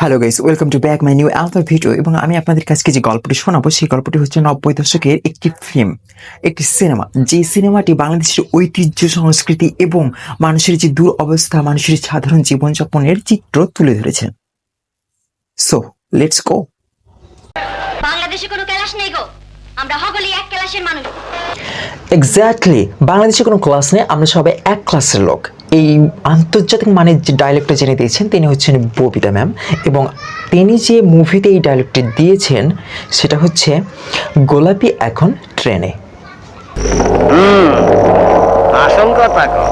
Hello guys welcome to back my new alpha video এবং আমি আপনাদের কাছে যে গল্পটি শোনাবো সেই গল্পটি হচ্ছে নব্বই দশকের একটি ফিল্ম একটি সিনেমা যে সিনেমাটি বাংলাদেশের ঐতিহ্য সংস্কৃতি এবং মানুষের যে দূর অবস্থা মানুষের সাধারণ জীবনযাপনের চিত্র তুলে ধরেছেন। সো লেটস গো বাংলাদেশে কোনো ক্লাস নেই গো। আমরা হগলি এক ক্লাসের মানুষ। এক্স্যাক্টলি বাংলাদেশে কোনো ক্লাস নেই আমরা সবাই এক ক্লাসের লোক। এই আন্তর্জাতিক মানের যে ডায়লগটা জেনে দিয়েছেন তিনি হচ্ছেন ববিতা ম্যাম। এবং তিনি যে মুভিতে এই ডায়লগটি দিয়েছেন সেটা হচ্ছে গোলাপি এখন ট্রেনে। আসল কথা কও।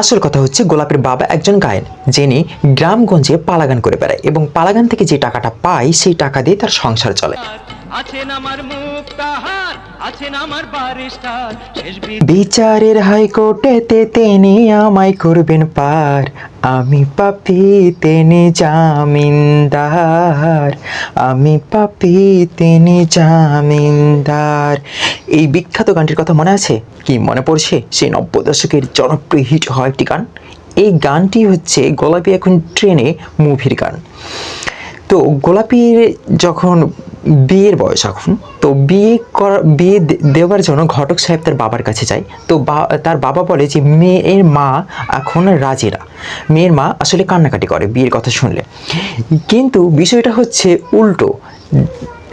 আসল কথা হচ্ছে গোলাপের বাবা একজন গায়ন যিনি গ্রামগঞ্জে পালাগান করে বেড়ায় এবং পালাগান থেকে যে টাকাটা পায় সেই টাকা দিয়ে তার সংসার চলে। আছেন আমার মুক্তাহার, আছেন আমার বিচারের হাইকোর্টেতে তিনি আমায় করবেন পার। আমি পাপি, তিনি জামিনদার। আমি পাপি, তিনি জামিনদার। এই বিখ্যাত গানটির কথা মনে আছে? কি মনে পড়ছে? সেই নব্বই দশকের জনপ্রিয় হিট হয় একটি গান। এই গানটি হচ্ছে গোলাপি এখন ট্রেনে মুভির গান। তো গোলাপির যখন বিয়ের বয়স এখন। তো বিয়ে করা, বিয়ে দেওয়ার জন্য ঘটক সাহেব তার বাবার কাছে যায়। তো বা- তার বাবা বলে যে, মেয়ের মা এখন রাজি না। মেয়ের মা আসলে কান্নাকাটি করে, বিয়ের কথা শুনলে। কিন্তু বিষয়টা হচ্ছে উল্টো।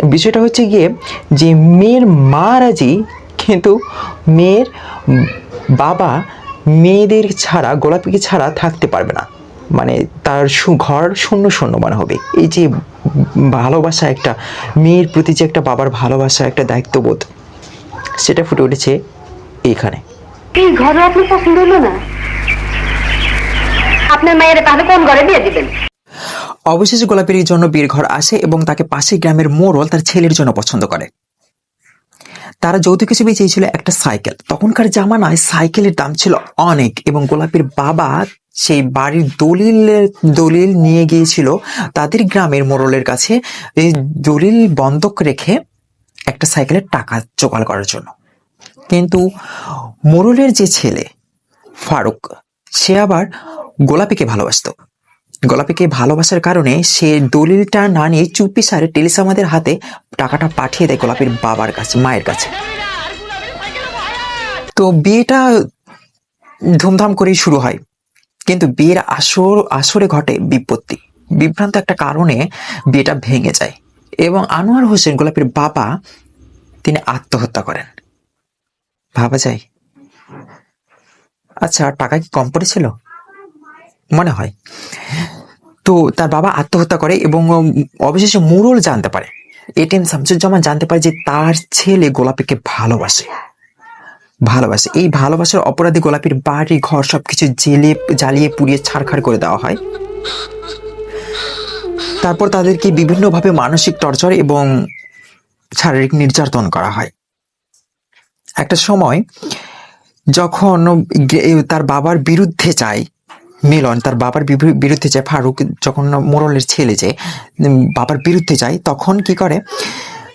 বিষয়টা হচ্ছে গিয়ে যে, মেয়ের মা রাজি, কিন্তু মেয়ের বাবা মেয়েদের ছাড়া, গোলাপিকে ছাড়া থাকতে পারবে না। মানে তার ঘর শূন্য শূন্য মনে হবে। এই যে ভালোবাসা একটা মেয়ের প্রতি যে একটা বাবার ভালোবাসা একটা দায়িত্ববোধ সেটা ফুটে উঠেছে এইখানে। এই ঘরে আপনি পছন্দ হলো না। আপনার মায়ের তাহলে কোন ঘরে বিয়ে দিবেন? অবশেষে গোলাপের জন্য বীর ঘর আসে এবং তাকে পাশের গ্রামের মোড়ল তার ছেলের জন্য পছন্দ করে। তারা যৌতুক হিসেবে চেয়েছিল একটা সাইকেল। তখনকার জামানায় সাইকেলের দাম ছিল অনেক এবং গোলাপের বাবা সেই বাড়ির দলিল দলিল নিয়ে গিয়েছিল তাদের গ্রামের মোড়লের কাছে দলিল বন্ধক রেখে একটা সাইকেলের টাকা জোগাড় করার জন্য। কিন্তু মোড়লের যে ছেলে ফারুক, সে আবার গোলাপিকে ভালোবাসতো। গোলাপিকে ভালোবাসার কারণে সে দলিলটা না নিয়ে চুপি সারে টেলিসামাদের হাতে টাকাটা পাঠিয়ে দেয় গোলাপির বাবার কাছে, মায়ের কাছে। তো বিয়েটা ধুমধাম করেই শুরু হয়। কিন্তু বিয়ের আসর, আসরে ঘটে বিপত্তি। বিভ্রান্ত একটা কারণে বিয়েটা ভেঙে যায়। এবং আনোয়ার হোসেন গোলাপের বাবা তিনি আত্মহত্যা করেন। ভাবা যায়। আচ্ছা টাকা কি কম পড়েছিল? মনে হয়। তো তার বাবা আত্মহত্যা করে এবং অবশেষে মুরল জানতে পারে। এটিএম শামসুজ্জামান জানতে পারে যে তার ছেলে গোলাপিকে ভালোবাসে। ভালোবাসে। এই ভালোবাসার অপরাধী গোলাপির বাড়ি, ঘর সবকিছু জেলে, জ্বালিয়ে পুড়িয়ে ছাড়খাড় করে দেওয়া হয়। তারপর তাদেরকে বিভিন্নভাবে মানসিক টর্চার এবং শারীরিক নির্যাতন করা হয়। একটা সময় যখন তার বাবার বিরুদ্ধে যায় মিলন তার বাবার বিরু- বিরুদ্ধে যায় ফারুক যখন মোরলের ছেলে যে বাবার বিরুদ্ধে যায়, তখন কি করে?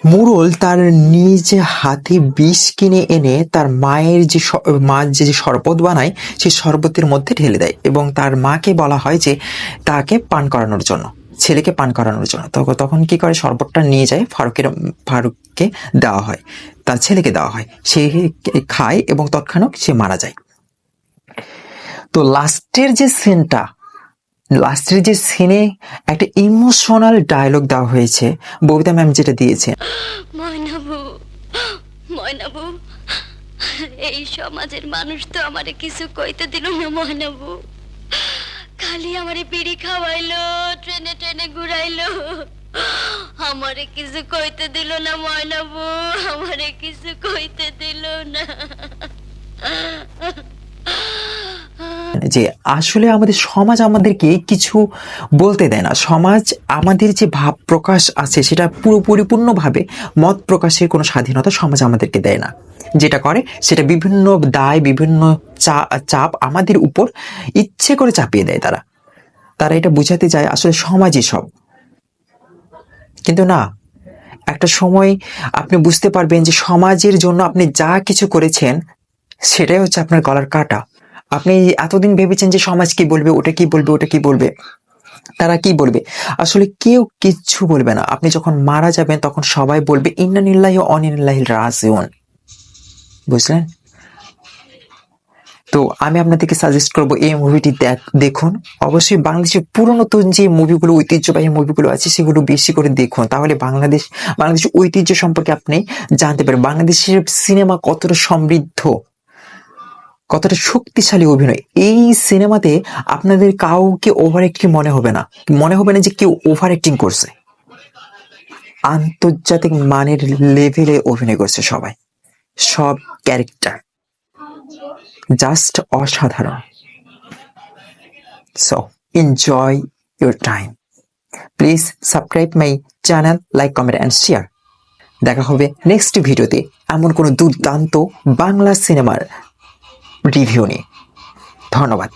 মুরল তার নিজ হাতে বিষ কিনে এনে তার মায়ের যে মা যে যে শরবত বানায়, সেই শরবতের মধ্যে ঢেলে দেয় এবং তার মাকে বলা হয় যে, তাকে পান করানোর জন্য, ছেলেকে পান করানোর জন্য। তখন কি করে? শরবতটা নিয়ে যায়, ফারুকের, ফারুককে দেওয়া হয়, তার ছেলেকে দেওয়া হয়। সে খায় এবং তৎক্ষণাৎ সে মারা যায়। তো লাস্টের যে সিনটা, লাস্টের যে সিনে একটা ইমোশনাল ডায়লগ দেওয়া হয়েছে, ববিতা ম্যাম যেটা দিয়েছে এই সমাজের মানুষ তো আমারে কিছু কইতে দিল না ময়নাবু খালি আমারে বিড়ি খাওয়াইলো, ট্রেনে ট্রেনে ঘুরাইলো। আমারে কিছু কইতে দিল না ময়নাবু আমারে কিছু কইতে দিল না। যে আসলে আমাদের সমাজ আমাদেরকে কিছু বলতে দেয় না। সমাজ আমাদের যে ভাব প্রকাশ আছে সেটা পুরো পরিপূর্ণভাবে মত প্রকাশের কোনো স্বাধীনতা সমাজ আমাদেরকে দেয় না। যেটা করে সেটা বিভিন্ন দায়, বিভিন্ন চাপ আমাদের উপর ইচ্ছে করে চাপিয়ে দেয় তারা। তারা এটা বুঝাতে চায় আসলে সমাজই সব। কিন্তু না, একটা সময় আপনি বুঝতে পারবেন যে সমাজের জন্য আপনি যা কিছু করেছেন, সেটাই হচ্ছে আপনার গলার কাটা। আপনি এতদিন ভেবেছেন যে সমাজ কি বলবে, ওটা কি বলবে, ওটা কি বলবে? তারা কি বলবে? আসলে কেউ কিচ্ছু বলবে না। আপনি যখন মারা যাবেন, তখন সবাই বলবে ইন্নানিল্লাহি অনিল্লাহি রাজিউন। বুঝলেন? তো আমি আপনাদেরকে সাজেস্ট করব, এই মুভিটি দেখুন। অবশ্যই বাংলাদেশের পুরনো যে মুভিগুলো ঐতিহ্যবাহী মুভিগুলো আছে, সেগুলো বেশি করে দেখুন। তাহলে বাংলাদেশ, বাংলাদেশের ঐতিহ্য সম্পর্কে আপনি জানতে পারবেন বাংলাদেশের সিনেমা কতটা সমৃদ্ধ। কতটা শক্তিশালী অভিনয়। এই সিনেমাতে আপনাদের কাউকে ওভার অ্যাক্টিং মনে হবে না। মনে হবে না যে কেউ ওভার অ্যাক্টিং করছে। আন্তর্জাতিক মানের লেভেলে অভিনয় করছে সবাই। সব ক্যারেক্টার জাস্ট অসাধারণ। So enjoy your time please subscribe my channel like comment and share দেখা হবে নেক্সট ভিডিওতে এমন কোনো দুর্দান্ত বাংলা সিনেমার রিভিউ নিয়ে ধন্যবাদ।